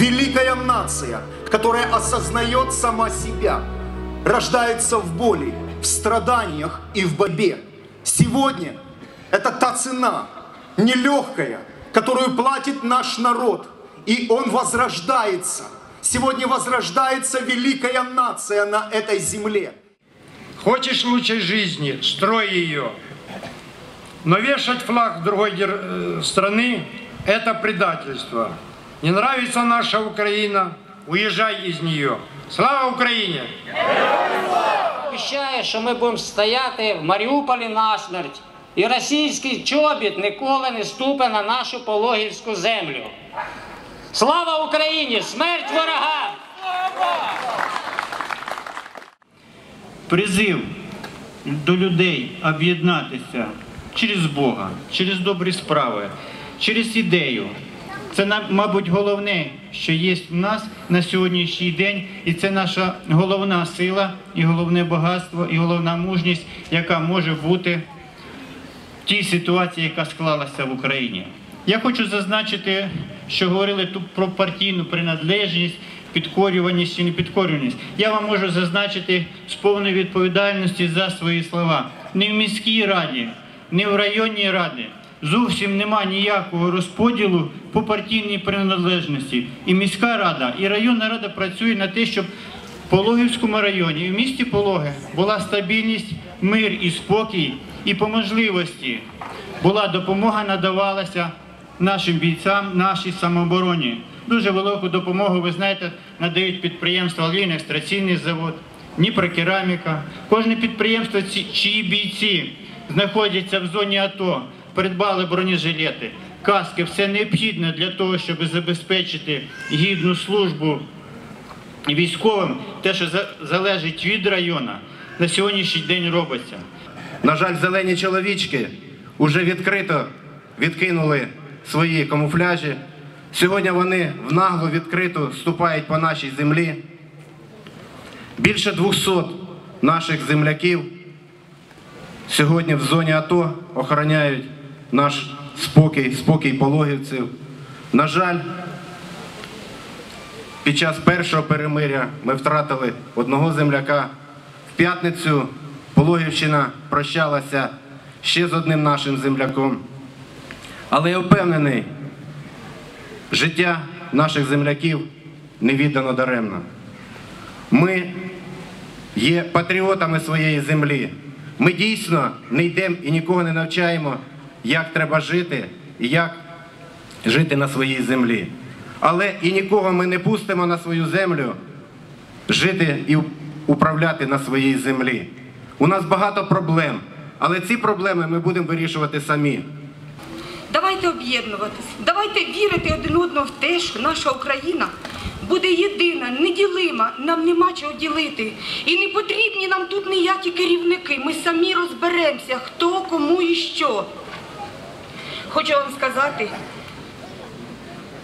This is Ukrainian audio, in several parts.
Великая нация, которая осознает сама себя, рождается в боли, в страданиях и в борьбе. Сегодня это та цена, нелегкая, которую платит наш народ, и он возрождается. Сегодня возрождается великая нация на этой земле. Хочешь лучшей жизни, строй ее. Но вешать флаг другой э, страны – это предательство. Не нравится наша Украина – уезжай из нее. Слава Украине! Обіцяє, що ми будемо стояти в Маріуполі насмерть. І російський чобіт ніколи не ступе на нашу пологівську землю. Слава Україні! Смерть ворогам! призив до людей об'єднатися через Бога, через добрі справи, через ідею. Це, мабуть, головне, що є в нас на сьогоднішній день, і це наша головна сила, і головне багатство, і головна мужність, яка може бути в тій ситуації, яка склалася в Україні. Я хочу зазначити, що говорили тут про партійну приналежність, підкорюваність чи непідкорюваність. Я вам можу зазначити з повною відповідальності за свої слова. Не в міській раді, не в районній раді. Зовсім нема ніякого розподілу по партійній приналежності. І міська рада, і районна рада працює на те, щоб в Пологівському районі в місті Пологи була стабільність, мир і спокій, і по можливості була допомога надавалася нашим бійцям, нашій самообороні. Дуже велику допомогу, ви знаєте, надають підприємства «Львівний екстраційний завод, Дніпрокераміка. Кожне підприємство, чиї бійці знаходяться в зоні АТО, придбали бронежилети, каски, все необхідне для того, щоб забезпечити гідну службу військовим, те, що залежить від району, на сьогоднішній день робиться. На жаль, зелені чоловічки вже відкрито відкинули свої камуфляжі. Сьогодні вони в нагло відкрито ступають по нашій землі. Більше 200 наших земляків сьогодні в зоні АТО охороняють наш спокій, спокій пологівців. На жаль, під час першого перемиря ми втратили одного земляка. В п'ятницю Пологівщина прощалася ще з одним нашим земляком. Але я впевнений, життя наших земляків не віддано даремно. Ми є патріотами своєї землі. Ми дійсно не йдемо і нікого не навчаємо, як треба жити і як жити на своїй землі. Але і нікого ми не пустимо на свою землю жити і управляти на своїй землі. У нас багато проблем, але ці проблеми ми будемо вирішувати самі. Давайте об'єднуватися, давайте вірити один одного в те, що наша Україна буде єдина, неділима, нам нема чого ділити. І не потрібні нам тут ніякі керівники. Ми самі розберемося, хто кому і що. Хочу вам сказати,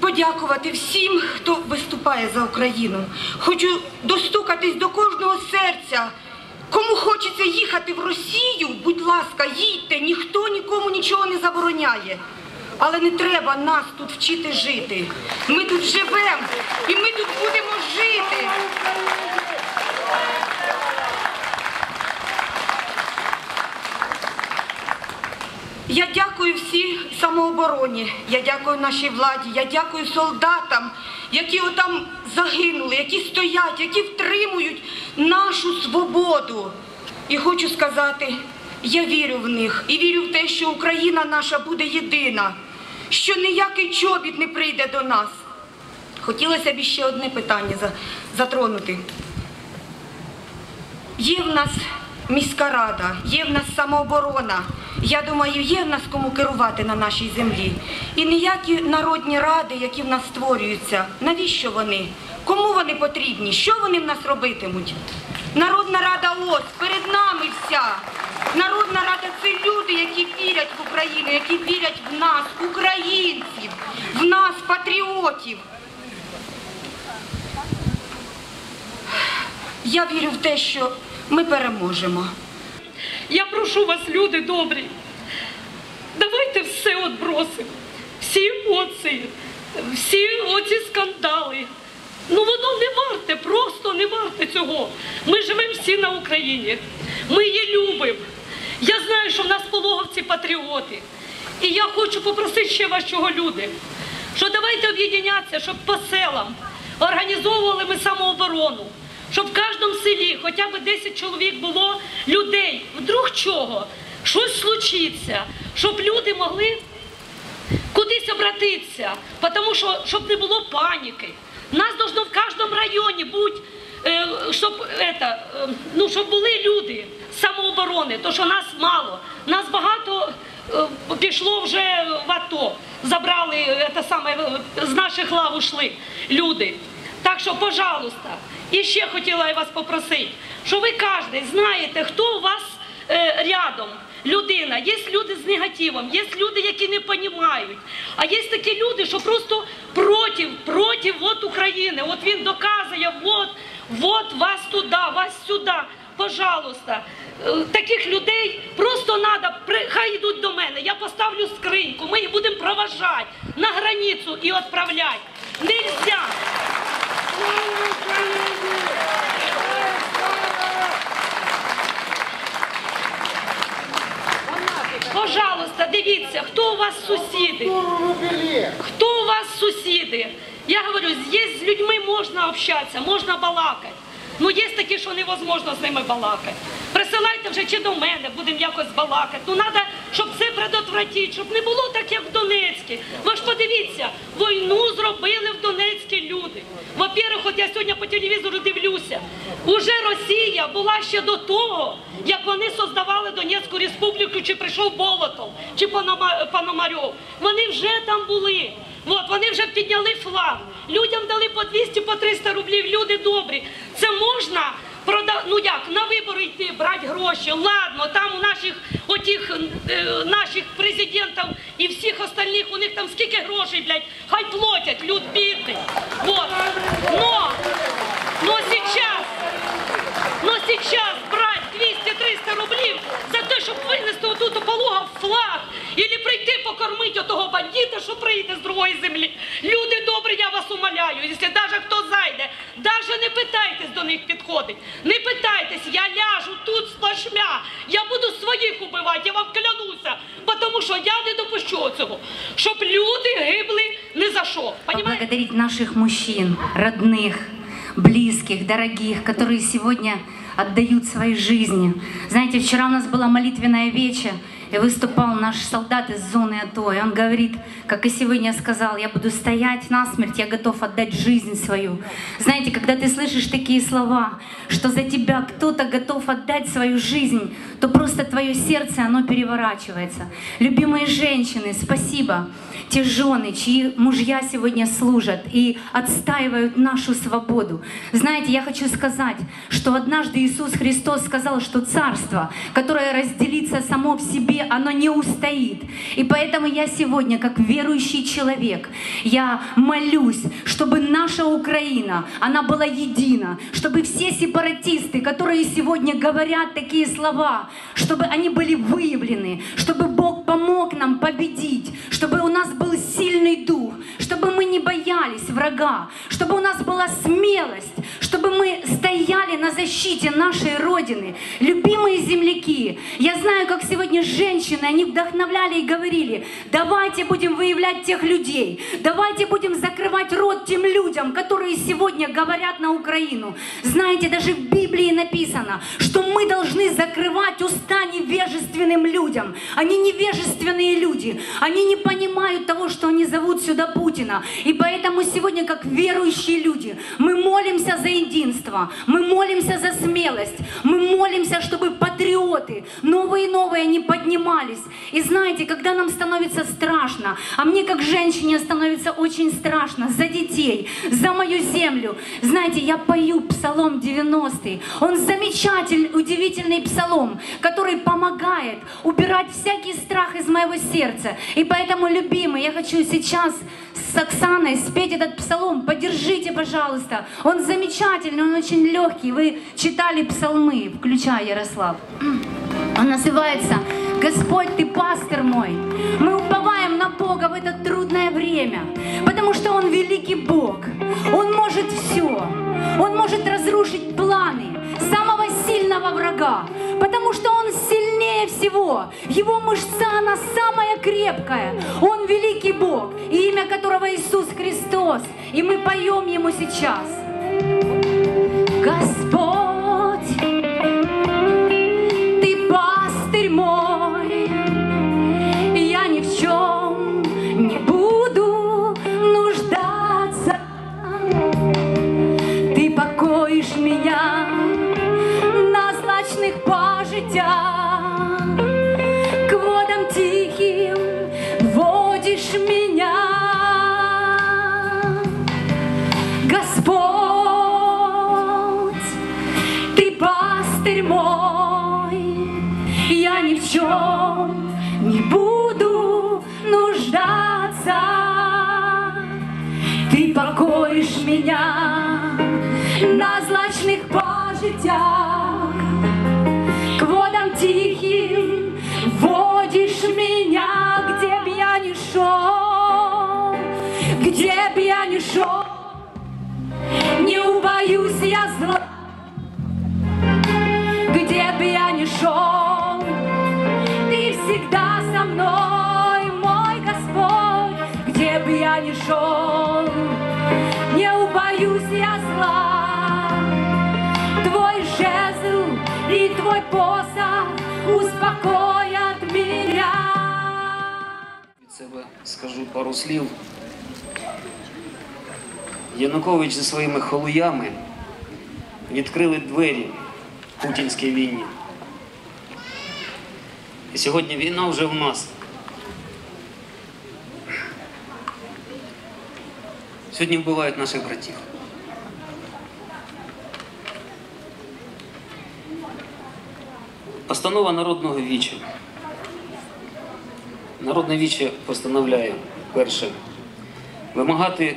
подякувати всім, хто виступає за Україну. Хочу достукатись до кожного серця. Кому хочеться їхати в Росію, будь ласка, їдьте, ніхто нікому нічого не забороняє. Але не треба нас тут вчити жити. Ми тут живемо і ми тут будемо жити. Я дякую всій самообороні, я дякую нашій владі, я дякую солдатам, які отам загинули, які стоять, які втримують нашу свободу. І хочу сказати, я вірю в них і вірю в те, що Україна наша буде єдина, що ніякий чобіт не прийде до нас. Хотілося б ще одне питання затронути. Є в нас міська рада, є в нас самооборона. Я думаю, є в нас кому керувати на нашій землі. І ніякі народні ради, які в нас створюються, навіщо вони? Кому вони потрібні? Що вони в нас робитимуть? Народна рада ось перед нами вся. Народна рада це люди, які вірять в Україну, які вірять в нас, українців, в нас, патріотів. Я вірю в те, що ми переможемо. Я прошу вас, люди добрі, давайте все отбросимо, всі емоції, всі оці скандали. Ну воно не варте, просто не варте цього. Ми живемо всі на Україні. Ми її любимо. Я знаю, що в нас пологовці патріоти. І я хочу попросити ще вас чого люди, що давайте об'єднятися, щоб по селам організовували ми самооборону, щоб в кожному селі хоча б 10 чоловік було чого? Щось случиться, щоб люди могли кудись обратитися, тому що щоб не було паніки. Нас должно в кожному районі бути, е, щоб, это, е, ну, щоб були люди самооборони, то що нас мало. Нас багато е, пішло вже в АТО, забрали е, те саме, з наших лав ушли люди. Так що, пожалуйста, і ще хотіла я вас попросити, що ви кожен знаєте, хто у вас рядом людина. Є люди з негативом, є люди, які не розуміють. А є такі люди, що просто проти, проти от України. От він доказує, от, от вас туди, вас сюди. Пожалуйста, Е, таких людей просто треба, хай йдуть до мене. Я поставлю скриньку, ми їх будемо проважати на границю і відправляти. Нельзя. Пожалуйста, дивіться, хто у вас сусіди? Хто у вас сусіди? Я говорю, є з людьми можна общатися, можна балакати. Ну є такі, що невозможно з ними балакати. Присилайте вже чи до мене, будемо якось балакати. Ну треба, щоб це предотвратити, щоб не було так, як в Донецьку. Ви ж подивіться, війну зробили в Донецькі люди. Во-первых, от я сьогодні по телевізору дивлюся. Уже Росія була ще до того, як вони создавали Донецьку республіку, чи прийшов Болотов, чи Понома- Пономарьов. Вони вже там були. От, вони вже підняли флаг. Людям дали по 200, по 300 рублів. Люди добрі. Це можна ну як, на вибори йти, брати гроші. Ладно, там у наших отих е, наших президентів і всіх остальних, у них там скільки грошей, блядь, хай платять, люд бідний. Вот. Но, но сейчас, но сейчас брать 200-300 рублів те, щоб винести отут у пологов флаг, і прийти покормити отого бандита, що прийде з другої землі. Люди добрі, я вас умоляю, якщо навіть хто зайде, навіть не питайтесь до них підходить. Не питайтесь, я ляжу тут сплошмя, я буду своїх убивати, я вам клянуся, тому що я не допущу цього, щоб люди гибли не за що. Поблагодарить наших мужчин, родных, близких, дорогих, которые сегодня отдают свои жизни. Знаете, вчера у нас была молитвенная веча, и выступал наш солдат из зоны АТО, и он говорит, как и сегодня сказал, я буду стоять насмерть, я готов отдать жизнь свою. Знаете, когда ты слышишь такие слова, что за тебя кто-то готов отдать свою жизнь, то просто твое сердце, оно переворачивается. Любимые женщины, спасибо. Те жены, чьи мужья сегодня служат и отстаивают нашу свободу. Знаете, я хочу сказать, что однажды Иисус Христос сказал, что царство, которое разделится само в себе, оно не устоит. И поэтому я сегодня, как верующий человек, я молюсь, чтобы наша Украина, она была едина, чтобы все сепаратисты, которые сегодня говорят такие слова, чтобы они были выявлены, чтобы Бог помог нам победить, чтобы у нас был сильный дух, чтобы мы не боялись врага, чтобы у нас была смелость, чтобы мы стояли на защите нашей Родины. Любимые земляки, я знаю, как сегодня женщины, они вдохновляли и говорили, давайте будем выявлять тех людей, давайте будем закрывать рот тем людям, которые сегодня говорят на Украину. Знаете, даже в Библии написано, что мы должны закрывать уста невежественным людям. Они невежественные люди, они не понимают того, что они зовут сюда Путина. И поэтому сегодня, как верующие люди, мы молимся за единство, мы молимся за смелость, мы молимся, чтобы патриоты, новые и новые, они поднимались. И знаете, когда нам становится страшно, а мне как женщине становится очень страшно за детей, за мою землю, знаете, я пою Псалом 90. Он замечательный, удивительный псалом, который помогает убирать всякий страх из моего сердца. И поэтому, любимый, я хочу сейчас с Оксаной спеть этот псалом. Поддержите, пожалуйста. Он замечательный, он очень легкий. Вы читали псалмы, включая Ярослав. Он называется «Господь, Ты пастор мой». Мы уповаем Бога в это трудное время, потому что Бог. Он может все. Он может разрушить планы самого сильного врага, потому что Он сильнее всего. Его мышца, она самая крепкая. Он великий Бог, имя которого Иисус Христос. И мы поем Ему сейчас. Господь, я зла, где бы я ни шел, ты всегда со мной, мой Господь, где бы я ни шел, не убоюсь я зла. Твой жезл и твой посох успокоят меня. Від себе скажу пару слів. Янукович зі своїми холуями відкрили двері путінській війні. І сьогодні війна вже в нас. Сьогодні вбивають наших братів. Постанова народного віча. Народне віче постановляє перше вимагати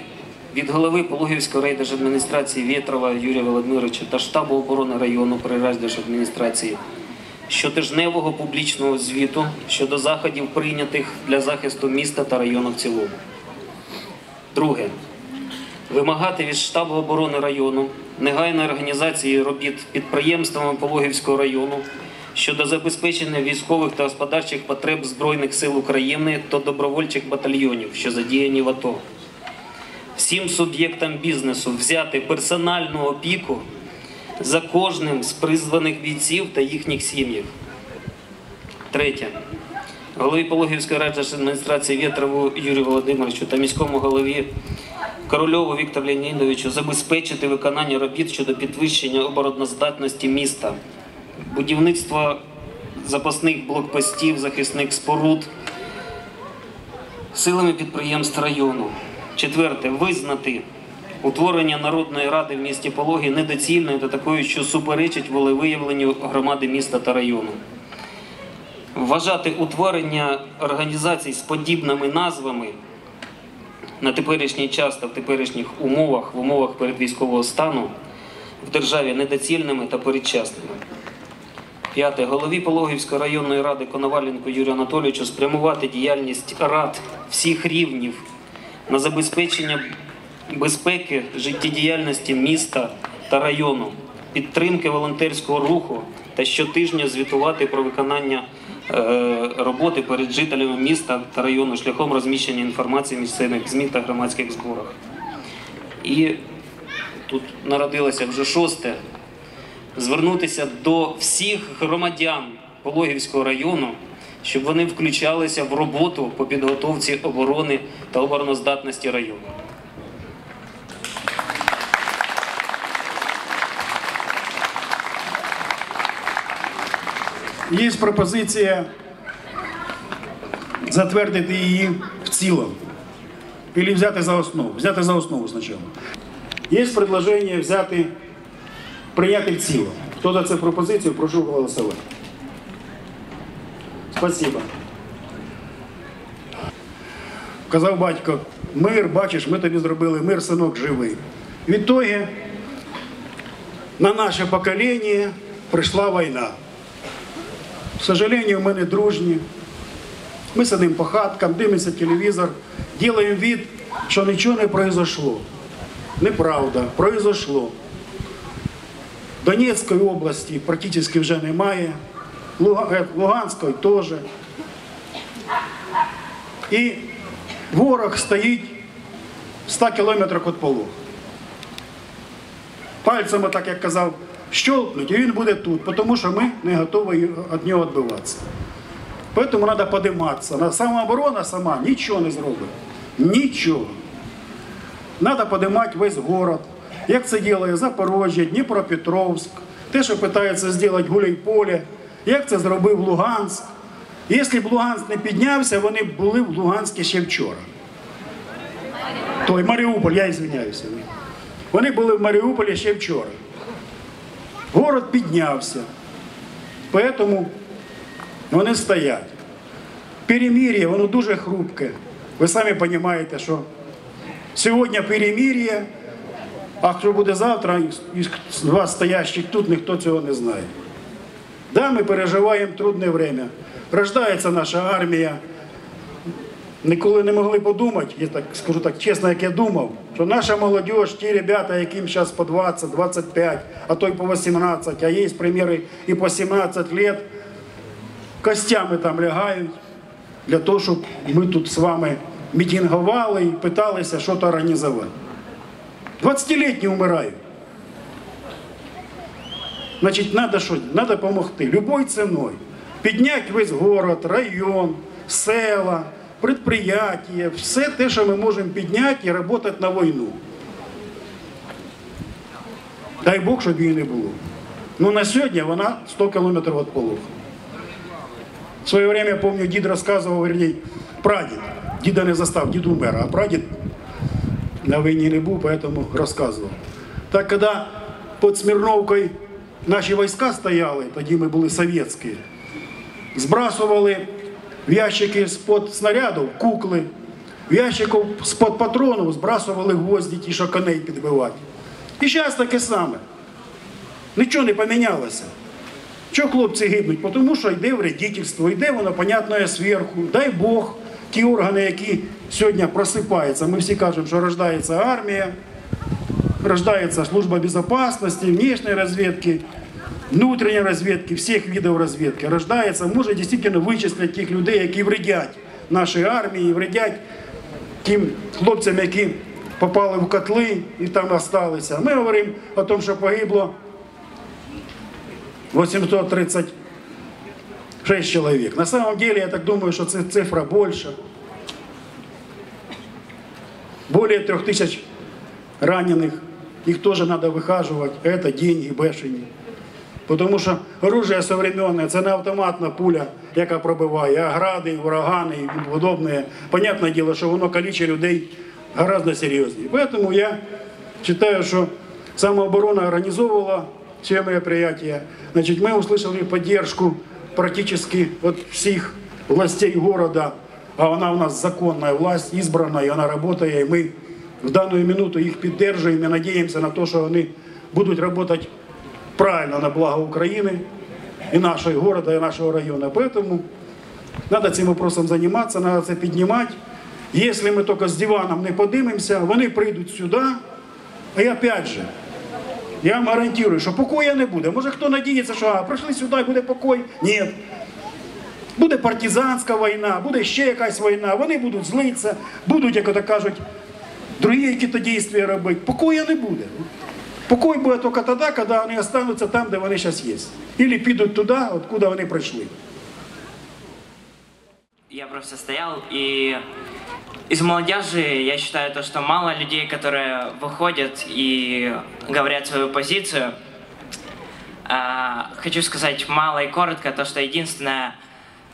від голови Пологівської райдержадміністрації Вєтрова Юрія Володимировича та штабу оборони району при райдержадміністрації щотижневого публічного звіту щодо заходів, прийнятих для захисту міста та району в цілому. Друге. Вимагати від штабу оборони району негайної організації робіт підприємствами Пологівського району щодо забезпечення військових та господарчих потреб Збройних сил України та добровольчих батальйонів, що задіяні в АТО. Всім суб'єктам бізнесу взяти персональну опіку за кожним з призваних бійців та їхніх сім'їв. Третє. Голові Пологівської райдержадміністрації Вєтрову Юрію Володимировичу та міському голові Корольову Віктору Леонідовичу забезпечити виконання робіт щодо підвищення обороноздатності міста, будівництво запасних блокпостів, захисних споруд силами підприємств району. Четверте, визнати утворення Народної ради в місті Пологі недоцільною та такою, що суперечить волевиявленню громади міста та району. Вважати утворення організацій з подібними назвами на теперішній час та в теперішніх умовах, в умовах передвійськового стану в державі недоцільними та передчасними. П'яте. Голові Пологівської районної ради Коноваленко Юрію Анатолійовичу спрямувати діяльність рад всіх рівнів на забезпечення безпеки життєдіяльності міста та району, підтримки волонтерського руху та щотижня звітувати про виконання е, роботи перед жителями міста та району шляхом розміщення інформації в місцевих ЗМІ та громадських зборах. І тут народилося вже шосте звернутися до всіх громадян Пологівського району, щоб вони включалися в роботу по підготовці оборони та обороноздатності району. Є пропозиція затвердити її в цілому. Или взяти за основу. Взяти за основу спочатку. Є предложення взяти, прийняти в цілому. Хто за цю пропозицію, прошу голосувати. Спасибо. Казав батько, мир, бачиш, ми тобі зробили мир, синок живий. Відтоді на наше покоління прийшла війна. К сожалению, мы не дружні. Ми сидимо по хаткам, дивимося телевізор, робимо від, що нічого не произошло. неправда, произошло. Донецької області практично вже немає, Луганської теж. І ворог стоїть в 100 кілометрах від полу. Пальцями, так як казав, щелкнуть, і він буде тут, тому що ми не готові від нього відбиватися. Тому треба подиматися. Самооборона сама нічого не зробить. Нічого. Треба подимати весь город. Як це робить Запорожжя, Дніпропетровськ, те, що намагаються зробити Гуляйполе, як це зробив Луганськ. Якщо б Луганськ не піднявся, вони б були в Луганську ще вчора. Той Маріуполь, я звиняюся. Вони були в Маріуполі ще вчора. Город піднявся. Тому вони стоять. Перемір'я, воно дуже хрупке. Ви самі розумієте, що сьогодні перемір'я, а що буде завтра, із вас стоящих тут, ніхто цього не знає. Да, ми переживаємо трудне время. Рождається наша армія. Ніколи не могли подумати, я так скажу так чесно, як я думав, що наша молодь, ті ребята, яким зараз по 20, 25, а то й по 18, а є приміри і по 17 років, костями там лягають для того, щоб ми тут з вами мітингували і питалися щось організувати. 20-літні вмирають. Значить, треба що? Треба допомогти любою ціною. Підняти весь город, район, села, предприятия, все те, що ми можемо підняти і працювати на війну. Дай Бог, щоб її не було. Ну на сьогодні вона 100 кілометрів від полуху. В своє время, помню, дід розказував, вернее, прадід. Діда не застав, дід умер, а прадід на війні не був, поэтому розказував. Так, коли під Смірновкою наші війська стояли, тоді ми були совєтські, збрасували в ящики з-під снарядів кукли, в ящиків з-під патронів збрасували гвозді, ті, що коней підбивати. І зараз таке саме. Нічого не помінялося. Чого хлопці гибнуть? Тому що йде вредительство, йде воно, понятно, зверху. Дай Бог, ті органи, які сьогодні просипаються. Ми всі кажемо, що рождається армія, рождається служба безопасности, внешней разведки, внутренней разведки, всіх видів розвідки. Рождається, може дійсно вичислити тих людей, які вредять нашій армії, вредять тим хлопцям, які попали в котли і там залишилися. Ми говоримо о тому, що погибло 836 человек. На самом деле, я так думаю, что ци- цифра больше. Более трех тысяч раненых. Их тоже надо выхаживать. Это деньги бешені. Тому що оружие современне, це не автоматна пуля, яка пробиває, а гради, урагани і подобне. Понятне діло, що воно калічить людей гораздо серйозніше. Тому я вважаю, що самооборона организовывала все мероприятия. Значит, мы услышали поддержку практически от всех властей города, а она у нас законная власть, избранная, она работает, и мы в данную минуту их поддерживаем и надеемся на то, что они будут работать правильно на благо Украины и нашего города, и нашего района. Поэтому надо этим вопросом заниматься, надо это поднимать. Если мы только с диваном не поднимемся, вони прийдуть сюди, і опять же, я вам гарантую, що покоя не буде. Може хто надіється, що а, прийшли сюди і буде покой. Ні. Буде партизанська війна, буде ще якась війна, вони будуть злитися, будуть, як ото кажуть, другі якісь дійства робити. Покоя не буде. Покой буде тільки тоді, коли вони остануться там, де вони зараз є. Або підуть туди, откуда вони прийшли. Я просто стоял, и из молодежи я считаю то, что мало людей, которые выходят и говорят свою позицию. А, хочу сказать мало и коротко, то, что единственное,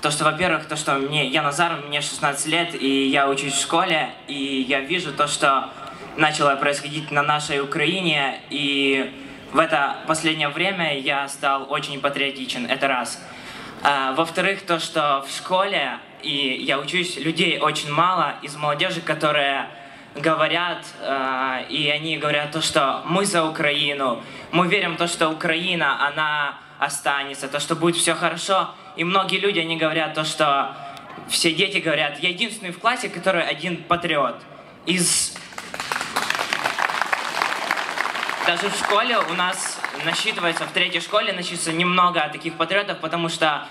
то, что, во-первых, то, что мне, я Назар, мне 16 лет, и я учусь в школе, и я вижу то, что начало происходить на нашей Украине, и в это последнее время я стал очень патриотичен, это раз. А, Во-вторых, то, что в школе, и я учусь, людей очень мало из молодежи, которые говорят, э, и они говорят то, что мы за Украину, мы верим в то, что Украина, она останется, то, что будет все хорошо. И многие люди, они говорят то, что все дети говорят, я единственный в классе, который один патриот. Из даже в школе у нас насчитывается, в третьей школе насчитывается немного таких патриотов, потому что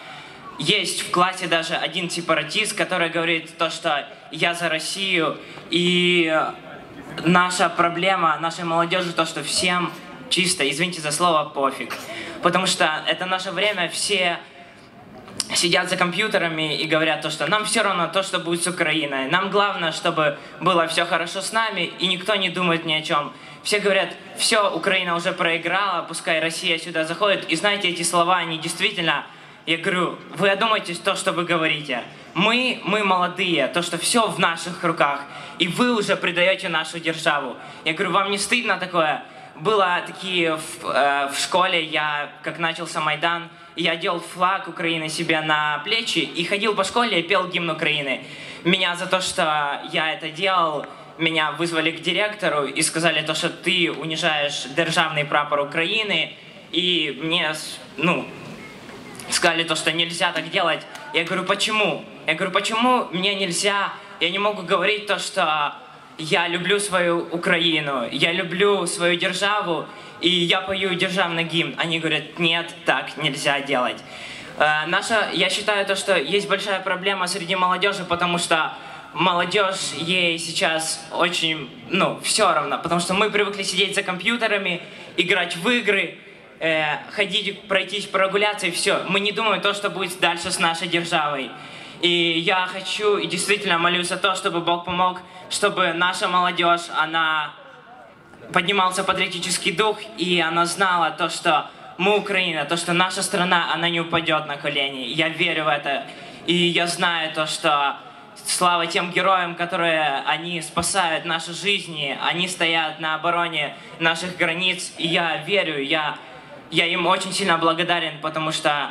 есть в классе даже один сепаратист, который говорит то, что я за Россию, и наша проблема нашей молодежи то, что всем чисто, извините за слово, пофиг. Потому что это наше время, все сидят за компьютерами и говорят то, что нам все равно то, что будет с Украиной. Нам главное, чтобы было все хорошо с нами, и никто не думает ни о чем. Все говорят, все, Украина уже проиграла, пускай Россия сюда заходит. И знаете, эти слова, они действительно, я говорю, вы одумайтесь то, что вы говорите. Мы, мы молодые, то, что все в наших руках, и вы уже предаете нашу державу. Я говорю, вам не стыдно такое? Было такие в, э, в школе, я как начался Майдан, я делал флаг Украины себе на плечи и ходил по школе и пел гимн Украины. Меня за то, что я это делал, меня вызвали к директору и сказали то, что ты унижаешь державный прапор Украины, и мне, ну, сказали то, что нельзя так делать. Я говорю, почему? Я говорю, почему мне нельзя, я не могу говорить то, что я люблю свою Украину, я люблю свою державу, и я пою державный гимн. Они говорят, нет, так нельзя делать. Э, наша, я считаю то, что есть большая проблема среди молодежи, потому что молодежь ей сейчас очень, ну, все равно, потому что мы привыкли сидеть за компьютерами, играть в игры, э, ходить, пройтись, прогуляться и все. Мы не думаем то, что будет дальше с нашей державой. И я хочу и действительно молюсь за то, чтобы Бог помог, чтобы наша молодежь, она поднимался патриотический дух, и она знала то, что мы Украина, то, что наша страна, она не упадет на колени. Я верю в это. И я знаю то, что слава тем героям, которые они спасают наши жизни, они стоят на обороне наших границ. И я верю, я, я им очень сильно благодарен, потому что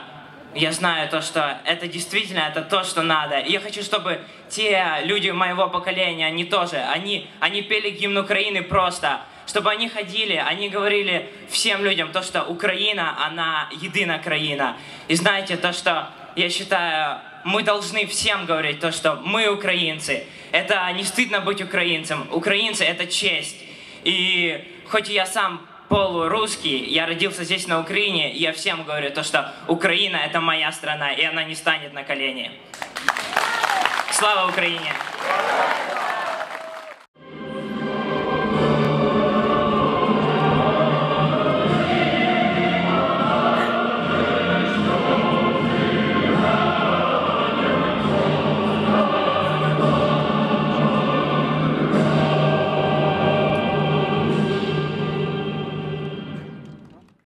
я знаю то, что это действительно это то, что надо. И я хочу, чтобы те люди моего поколения, они тоже, они, они пели гимн Украины просто, чтобы они ходили, они говорили всем людям то, что Украина, она едина краина. И знаете, то, что я считаю, мы должны всем говорить то, что мы украинцы. Это не стыдно быть украинцем. Украинцы — это честь. И хоть я сам полурусский, я родился здесь на Украине, и я всем говорю то, что Украина — это моя страна, и она не станет на колени. Слава Украине!